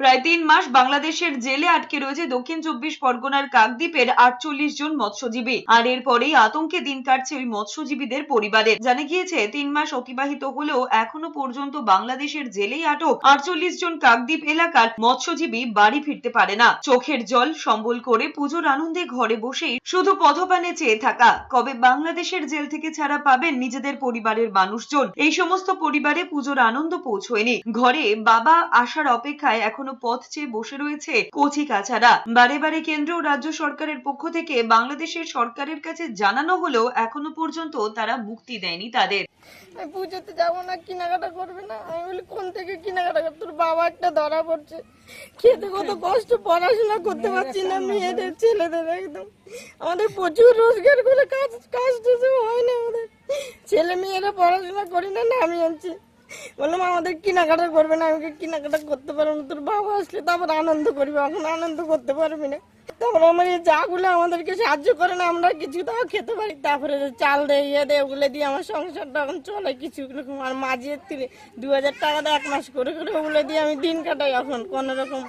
প্রায় তিন মাস বাংলাদেশের জেলে আটকে রয়েছে দক্ষিণ চব্বিশ পরগনার কাকদ্বীপের আটচল্লিশ জন মৎস্যজীবী। আর এরপরেই আতঙ্কে দিন কাটছে ওই মৎস্যজীবীদের পরিবারের জানা গিয়েছে, তিন মাস অতিবাহিত হলেও এখনও পর্যন্ত বাংলাদেশের জেলেই আটক আটচল্লিশ জন কাকদ্বীপ এলাকার মৎস্যজীবী বাড়ি ফিরতে পারে না। চোখের জল সম্বল করে পুজোর আনন্দে ঘরে বসেই শুধু পথপানে চেয়ে থাকা। কবে বাংলাদেশের জেল থেকে ছাড়া পাবেন নিজেদের পরিবারের মানুষজন? এই সমস্ত পরিবারে পুজোর আনন্দ পৌঁছয়নি। ঘরে বাবা আসার অপেক্ষায় এখনও পথ চেয়ে বসে রয়েছে কচি কাছারা বারে বারে কেন্দ্র ও রাজ্য সরকারের পক্ষ থেকে বাংলাদেশের সরকারের কাছে জানানো হলেও এখনও পর্যন্ত তারা মুক্তি দেয়নি তাদের। পুজোতে যাব না, কেনাকাটা করবে না। আমি বলি, কোন থেকে কেনাকাটা করবে তোর বাবা একটা ধরা পড়ছে। খেতে কত কষ্ট, পড়াশোনা করতে পারছি না, মেয়েদের, ছেলেদের একদম। আমাদের প্রচুর রোজগার করে কাজ কাজ হয় না আমাদের। ছেলে মেয়েরা পড়াশোনা করি না, নামি আনছি। বললাম, আমাদের কেনাকাটা করবে না, আমাকে কেনাকাটা করতে পারব না। তোর বাবা আসলে তারপর আনন্দ করবে, এখন আনন্দ করতে পারবি না। তারপর আমার এই যাগুলো আমাদেরকে সাহায্য করে না, আমরা কিছু তাও খেতে পারি। তারপরে চাল দেয় ইয়ে দেয়, ওগুলো দিয়ে আমার সংসারটা এখন চলে। কিছু রকম আর মাঝে দু হাজার টাকা এক মাস করে করে ওগুলো দিয়ে আমি দিন কাটাই এখন কোনো রকম